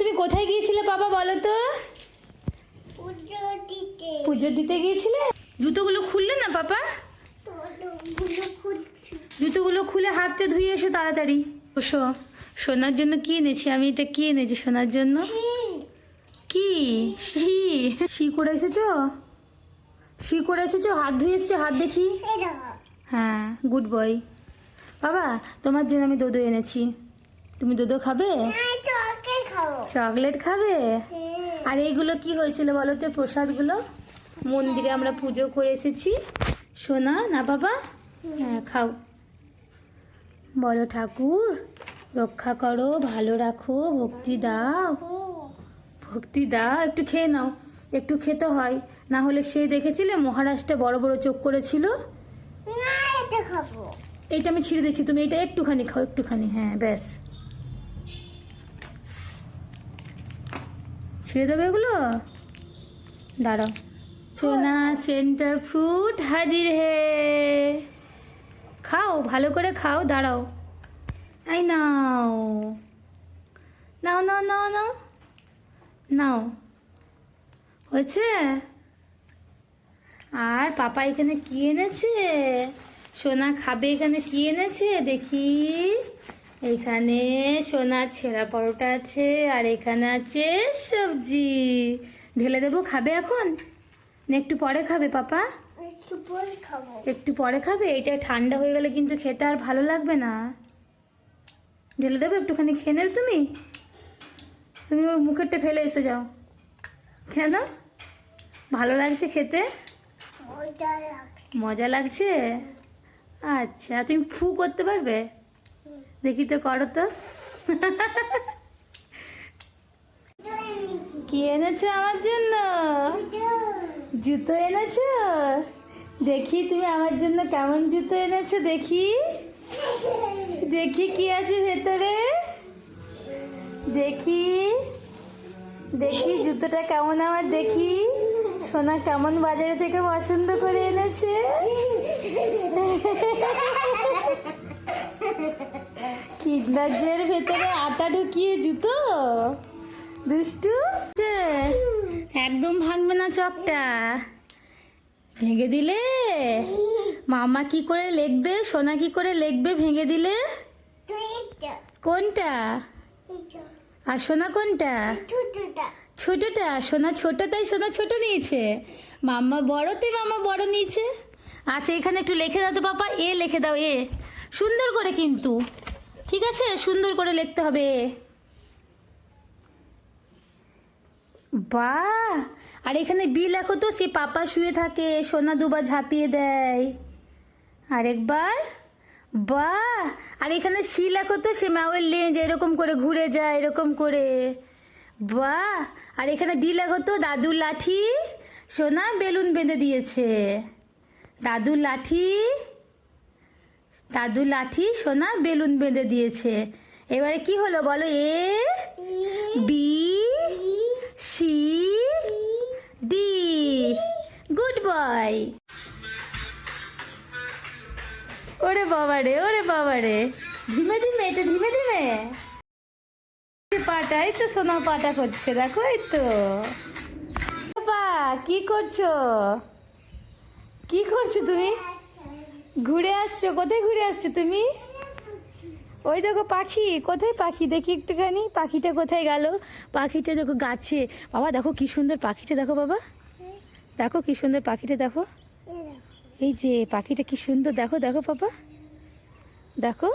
তুমি কোথায় গিয়েছিলে বাবা বলো তো? পুজো দিতে। গিয়েছিলে? জুতোগুলো খুললে না পাপা? গুলো জুতোগুলো খুলে হাতটা ধুয়ে এসো তাড়াতাড়ি। ওসো সোনার জন্য কি এনেছি? আমি এটা কি এনেছি সোনার জন্য? কি? শি শি করে এসেছ? শি করে এসেছ? হাত ধুয়ে এসেছ? হাত দেখি। হ্যাঁ গুড বয়। বাবা তোমার জন্য আমি দোদো এনেছি। তুমি দোদো খাবে? খাব চকলেট খাবে? হ্যাঁ। আর এইগুলো কি হয়েছিল বলো তো প্রসাদগুলো? মন্দিরে আমরা পুজো করে এসেছি। সোনা না বাবা? হ্যাঁ খাও। বলো ঠাকুর রক্ষা করো ভালো রাখো ভক্তি দাও। ভক্তি দাও একটু খেয়ে নাও। একটু খেতে হয়। না হলে সে দেখেছিলে মহারাষ্ট্রে বড় বড় চোখ করেছিল? এটা এইটা আমি ছিঁড়ে দিচ্ছি। তুমি এটা একটুখানি খাও একটুখানি। হ্যাঁ ব্যাস। ছিঁড়ে দেবে এগুলো? দাঁড়াও। সোনা সেন্টার ফ্রুট হাজির হে। খাও, ভালো করে খাও, দাঁড়াও। আই নাও। নাও নাও নাও নাও। নাও। হয়েছে? আর পাপা এখানে কি এনেছে? সোনা খাবে এখানে কি এনেছে? দেখি। এখানে সোনার ছেঁড়া পরোটা আছে আর এখানে আছে সবজি। ঢেলে দেবো খাবে এখন? না একটু পরে খাবে পাপা? একটু পরে খাব। একটু পরে খাবে? এটা ঠান্ডা হয়ে গেলে কিন্তু খেতে আর ভালো লাগবে না। ঢেলে দেবো একটুখানি খেয়ে নেবে তুমি। তুমি ওই মুখেরটা ফেলে এসে যাও। খেয়ে কেন ভালো লাগছে খেতে? মজা লাগছে? আচ্ছা তুমি ফু করতে পারবে? দেখি তো করো তো। কি এনেছো আমার জন্য? জুতো এনেছো? দেখি তুমি আমার জন্য কেমন জুতো এনেছো দেখি। দেখি কি আছে ভেতরে। দেখি। দেখি জুতোটা কেমন আমার দেখি। সোনা কেমন বাজারে থেকে পছন্দ করে এনেছে। কিডনাজের ভেতরে আটা ঢুকিয়ে জুতো। দুষ্টু? একদম ভাঙবে না চকটা। ভেঙে দিলে? মামা কি করে লিখবে, সোনা কি করে লিখবে ভেঙে দিলে? কোনটা? আর সোনা কোনটা? ছোটটা। সোনা ছোট, তাই সোনা ছোট নিয়েছে। মাম্মা বড়, তাই মামা বড় নিয়েছে। আচ্ছা এখানে একটু লিখে দাও তো পাপা এ লিখে দাও, এ। সুন্দর করে কিন্তু। ঠিক আছে, সুন্দর করে লিখতে হবে। বাহ! আর এখানে বি লেখো তো, সে পাপা শুয়ে থাকে, সোনা দুবার ঝাঁপিয়ে দেয়। আরেকবার। বা আর এখানে সি লেখো তো, সে মাওয়ের লেঞ্জ এরকম করে ঘুরে যায়, এরকম করে। বাহ! আর এখানে ডি লেখো তো, দাদুর লাঠি, সোনা বেলুন বেঁধে দিয়েছে। দাদুর লাঠি দাদুর লাঠি, সোনা, বেলুন বেঁধে দিয়েছে। এবারে কি হলো বলো? A, B, C, D. Good boy ওরে বাবা রে, ওরে বাবা রে। ধীমে ধীমে, এটা ধীমে ধীমে। পাটা এই তো সোনা পাটা করছে, দেখো এই তো। বাবা, কি করছ? কি করছ তুমি? ঘুরে আসছো? কোথায় ঘুরে আসছো তুমি? ওই দেখো পাখি। কোথায় পাখি? দেখি একটুখানি। পাখিটা কোথায় গেল? পাখিটা দেখো গাছে। বাবা, দেখো কি সুন্দর পাখিটা, দেখো বাবা। দেখো কি সুন্দর পাখিটা, দেখো। এই যে, পাখিটা কি সুন্দর। দেখো দেখো বাবা। দেখো।